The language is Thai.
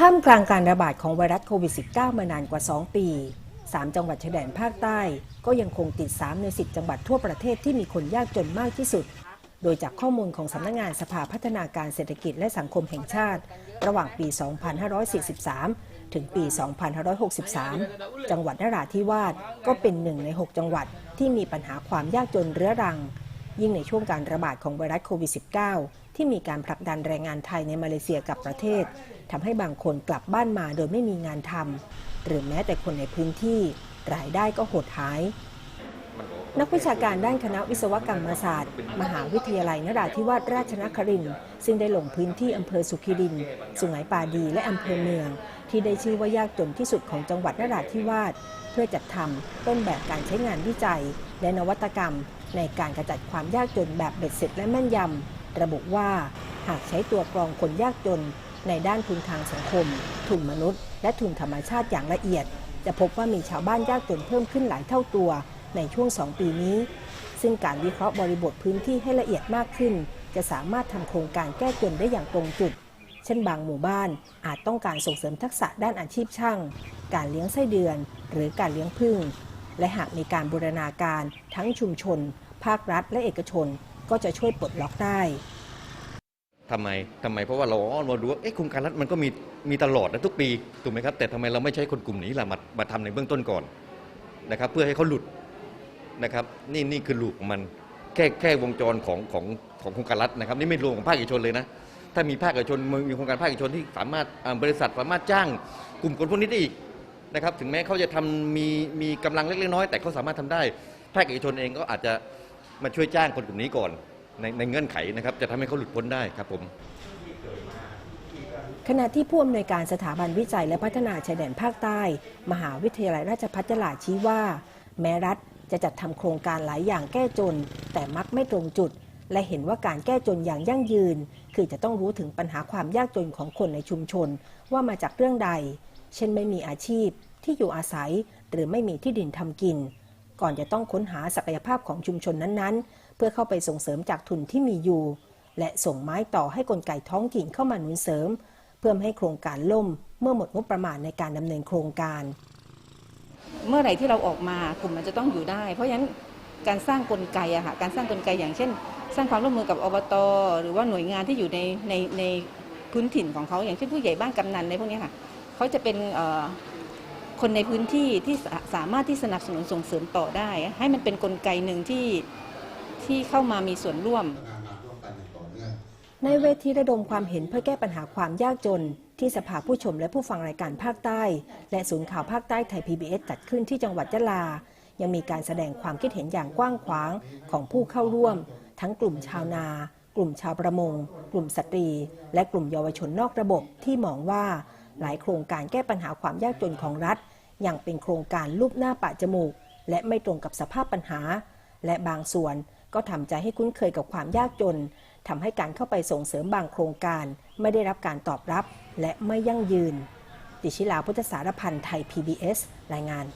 ท่ามกลางการระบาดของไวรัสโควิด -19 มานานกว่า 2 ปี 3 จังหวัดชายแดนภาคใต้ ก็ยังคงติด 3 ใน 10 จังหวัดทั่วประเทศที่มีคนยากจนมากที่สุด โดยจากข้อมูลของสำนักงงานสภาพัฒนาการเศรษฐกิจและสังคมแห่งชาติ ระหว่างปี 2543 ถึงปี 2563 จังหวัดนราธิวาสก็เป็นหนึ่งใน 6 จังหวัดที่มีปัญหาความยากจนเรื้อรัง ยิ่งในช่วงการระบาดของไวรัสโควิด -19 ที่มีการผลักดันแรงงานไทยในมาเลเซียกับประเทศทำให้บางคนกลับบ้านมาโดยไม่มีงานทำหรือแม้แต่คนในพื้นที่ รายได้ก็หดหาย นักวิชาการด้านคณะวิศวกรรมศาสตร์ มหาวิทยาลัยนราธิวาสราชนครินทร์ซึ่งได้ลงพื้นที่อำเภอสุขิรินสุไหงปาดีและอำเภอเมือง ที่ได้ชื่อว่ายากจนที่สุดของจังหวัดนราธิวาสเพื่อจัดทำต้นแบบการใช้งานวิจัย และนวัตกรรม ในการกระจัดความยากจนแบบเบ็ดเสร็จและแม่นยำ ระบุว่าหากใช้ตัวกรองคนยากจน ในด้านทุนทางสังคม ทุนมนุษย์ และทุนธรรมชาติอย่างละเอียด จะพบว่ามีชาวบ้านยากจนเพิ่มขึ้นหลายเท่าตัวในช่วง 2 ปีนี้ ซึ่งการวิเคราะห์บริบทพื้นที่ให้ละเอียดมากขึ้น จะสามารถทำโครงการแก้จนได้อย่างตรงจุด เช่นบางหมู่บ้านอาจต้องการส่งเสริมทักษะด้านอาชีพช่าง การเลี้ยงไส้เดือน หรือการเลี้ยงผึ้งและหากมีการบูรณาการทั้งชุมชน ภาครัฐและเอกชนก็จะช่วยปลดล็อกได้ทำไมทำไมเพราะว่าเราอ๋อเราดูว่าเอ๊ะโครงการรัฐมันก็มีมีตลอดนะทุกปีถูกไหมครับ แต่ทำไมเราไม่ใช้คนกลุ่มนี้ล่ะมามาทำในเบื้องต้นก่อนนะครับ เพื่อให้เขาหลุดนะครับ นี่นี่คือลูกมันแค่แค่วงจรของของของโครงการรัฐนะครับ นี่ไม่รวมของภาคเอกชนเลยนะถ้ามีภาคเอกชนมีโครงการภาคเอกชนที่สามารถบริษัทสามารถจ้างกลุ่มคนพวกนี้ได้อีกนะครับ ถึงแม้เขาจะทำมีมีกำลังเล็กๆน้อยแต่เขาสามารถทำได้ ภาคเอกชนเองก็อาจจะ มาช่วยจ้างคนกลุ่มนี้ก่อนในในเงื่อนไขนะครับ จะทำให้เขาหลุดพ้นได้ครับผม ขณะที่ผู้อำนวยการสถาบันวิจัยและพัฒนาชายแดนภาคใต้ มหาวิทยาลัยราชภัฏยะลาชี้ว่า แม้รัฐจะจัดทำโครงการหลายอย่างแก้จน แต่มักไม่ตรงจุด และเห็นว่าการแก้จนอย่างยั่งยืน คือจะต้องรู้ถึงปัญหาความยากจนของคนในชุมชน ว่ามาจากเรื่องใด เช่นไม่มีอาชีพที่อยู่อาศัย หรือไม่มีที่ดินทำกิน ก่อนจะต้องค้นหาศักยภาพของชุมชนนั้นๆ เพื่อเข้าไปส่งเสริมจากทุนที่มีอยู่ และส่งไม้ต่อให้กลไกท้องถิ่นเข้ามาหนุนเสริม เพื่อให้โครงการล่ม เมื่อหมดงบประมาณในการดำเนินโครงการ เมื่อไหร่ที่เราออกมากลุ่มมันจะต้องอยู่ได้ เพราะฉะนั้นการสร้างกลไกอะค่ะการสร้างกลไกอย่างเช่น สร้างความร่วมมือกับอบต หรือว่าหน่วยงานที่อยู่ในในในพื้นถิ่นของเขาอย่างเช่นผู้ใหญ่บ้านกำนันในพวกนี้ค่ะเขาจะเป็นเอ่อ คนในพื้นที่ที่สามารถที่สนับสนุนส่งเสริมต่อได้ ให้มันเป็นกลไกหนึ่งที่ที่เข้ามามีส่วนร่วม ในเวทีระดมความเห็นเพื่อแก้ปัญหาความยากจน ที่สภาผู้ชมและผู้ฟังรายการภาคใต้ และศูนย์ข่าวภาคใต้ไทย PBS จัดขึ้นที่จังหวัดยะลา ยังมีการแสดงความคิดเห็นอย่างกว้างขวางของผู้เข้าร่วม ทั้งกลุ่มชาวนา กลุ่มชาวประมง กลุ่มสตรี และกลุ่มเยาวชนนอกระบบที่มองว่า หลายโครงการแก้ปัญหาความยากจนของรัฐยังเป็นโครงการลูบหน้าปะจมูก และไม่ตรงกับสภาพปัญหา และบางส่วนก็ทำใจให้คุ้นเคยกับความยากจนทำให้การเข้าไปส่งเสริมบางโครงการ ไม่ได้รับการตอบรับและไม่ยั่งยืนติชิลาพุทธสารพันธ์ไทย PBS รายงาน